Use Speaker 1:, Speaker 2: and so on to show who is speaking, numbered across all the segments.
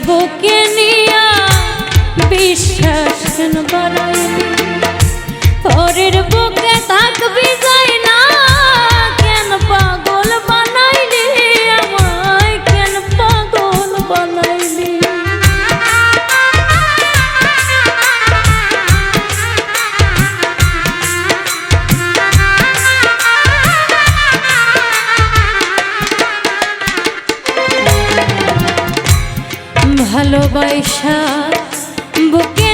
Speaker 1: বুকে নিয়া বিশ্বাস কেন বাড়াইবি পরের বুকে থাকবি ভালোবাসা বুকে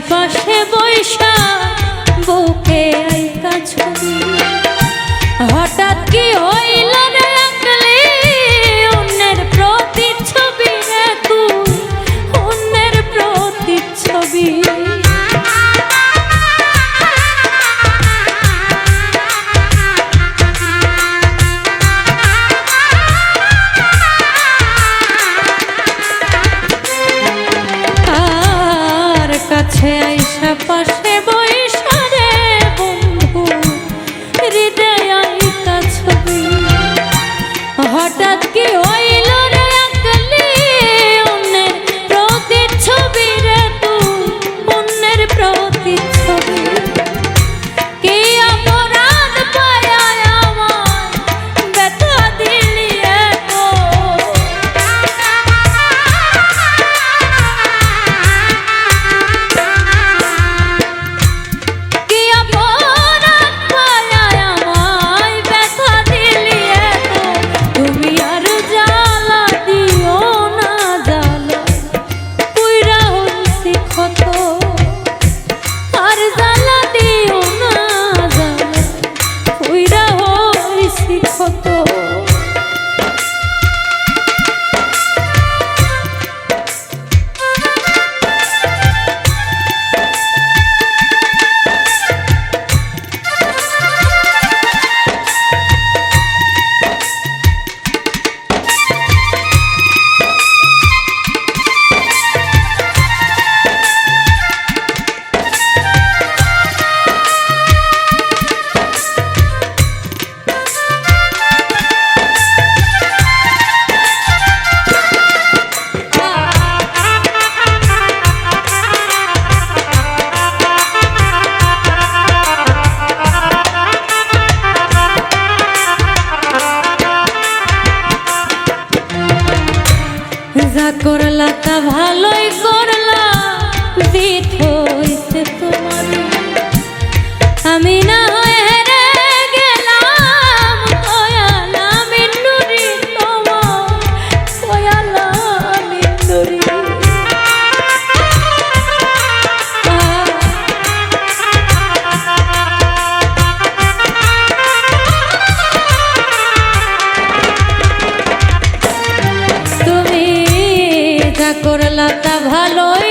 Speaker 1: পাশে বৈশা করলা তা ভালোই